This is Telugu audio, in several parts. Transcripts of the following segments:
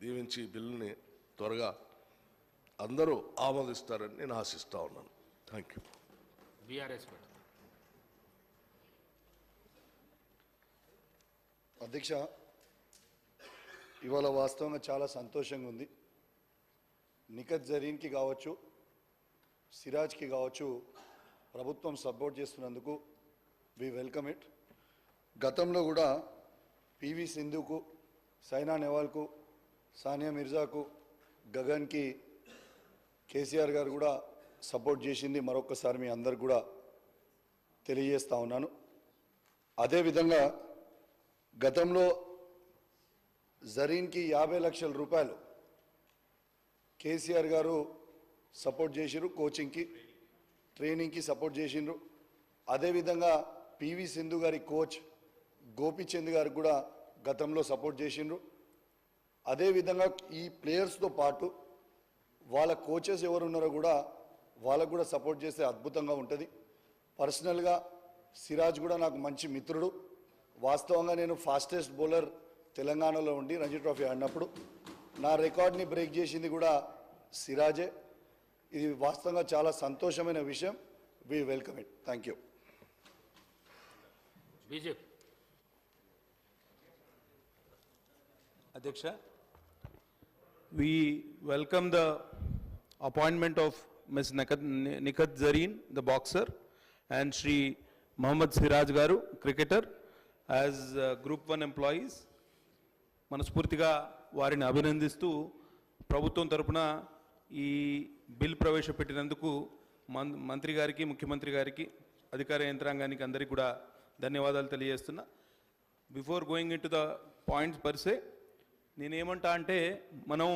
దీవించి బిల్లుని త్వరగా అందరూ ఆమోదిస్తారని నేను ఆశిస్తా ఉన్నాను. థ్యాంక్ యూ బీఆర్ఎస్ అధ్యక్ష ఇవాళ వాస్తవంగా చాలా సంతోషంగా ఉంది. నిఖత్ జరీన్కి కావచ్చు సిరాజ్కి కావచ్చు ప్రభుత్వం సపోర్ట్ చేస్తున్నందుకు వి వెల్కమ్ ఇట్ గతంలో కూడా పివి సింధుకు సైనా నెహ్వాల్కు సానియా మిర్జాకు గగన్కి కేసీఆర్ గారు కూడా సపోర్ట్ చేసింది మరొకసారి మీ అందరికి కూడా తెలియజేస్తా ఉన్నాను. అదేవిధంగా గతంలో జరీన్కి యాభై లక్షల రూపాయలు కేసీఆర్ గారు సపోర్ట్ చేసిరు కోచింగ్కి ట్రైనింగ్కి సపోర్ట్ చేసిండ్రు అదేవిధంగా పివి సింధు గారి కోచ్ గోపిచంద్ గారికి కూడా గతంలో సపోర్ట్ చేసిండ్రు అదేవిధంగా ఈ ప్లేయర్స్తో పాటు వాళ్ళ కోచెస్ ఎవరు ఉన్నారో కూడా వాళ్ళకు కూడా సపోర్ట్ చేస్తే అద్భుతంగా ఉంటుంది. పర్సనల్గా సిరాజ్ కూడా నాకు మంచి మిత్రుడు. వాస్తవంగా నేను ఫాస్టెస్ట్ బౌలర్ తెలంగాణలో ఉండి రంజీ ట్రోఫీ ఆడినప్పుడు నా రికార్డ్ని బ్రేక్ చేసింది కూడా సిరాజే. ఇది వాస్తవంగా చాలా సంతోషమైన విషయం. We welcome it thank you BJP. Adyaksha, we welcome the appointment of Ms. Nikat Nikat Zareen, the boxer, and Shri Mohammad Siraj Garu, cricketer, as uh, Group 1 employees. మనస్ఫూర్తిగా వారిని అభినందిస్తూ ప్రభుత్వం తరపున ఈ బిల్ ప్రవేశపెట్టినందుకు మం- మంత్రి గారికి ముఖ్యమంత్రి గారికి అధికార యంత్రాంగానికి అందరికీ కూడా ధన్యవాదాలు తెలియజేస్తున్నా before going into the points per se నేనేమంటా అంటే మనం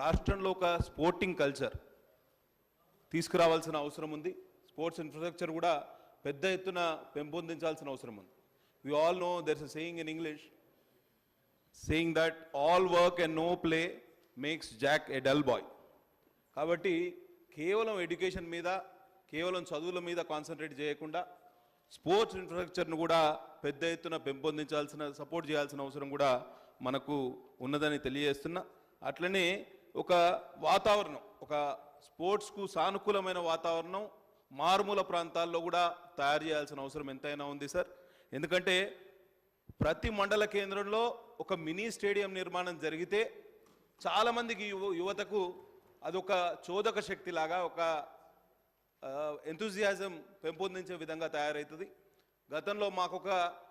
రాష్ట్రంలో ఒక స్పోర్టింగ్ కల్చర్ తీసుకురావాల్సిన అవసరం ఉంది. స్పోర్ట్స్ ఇన్ఫ్రాస్ట్రక్చర్ కూడా పెద్ద ఎత్తున పెంపొందించాల్సిన అవసరం ఉంది. We all know there's a saying in English saying that all work and no play makes Jack a dull boy కాబట్టి కేవలం ఎడ్యుకేషన్ మీద కేవలం చదువుల మీద కాన్సన్ట్రేట్ చేయకుండా స్పోర్ట్స్ ఇన్ఫ్రాస్ట్రక్చర్ను కూడా పెద్ద ఎత్తున పెంపొందించాల్సిన సపోర్ట్ చేయాల్సిన అవసరం కూడా మనకు ఉన్నదని తెలియజేస్తున్నా అట్లనే ఒక వాతావరణం ఒక స్పోర్ట్స్కు సానుకూలమైన వాతావరణం మారుమూల ప్రాంతాల్లో కూడా తయారు చేయాల్సిన అవసరం ఎంతైనా ఉంది సార్. ఎందుకంటే ప్రతి మండల కేంద్రంలో ఒక మినీ స్టేడియం నిర్మాణం జరిగితే చాలామందికి యువ యువతకు అదొక చోదక శక్తిలాగా ఒక ఎంతూజియాజం పెంపొందించే విధంగా తయారవుతుంది గతంలో మాకు ఒక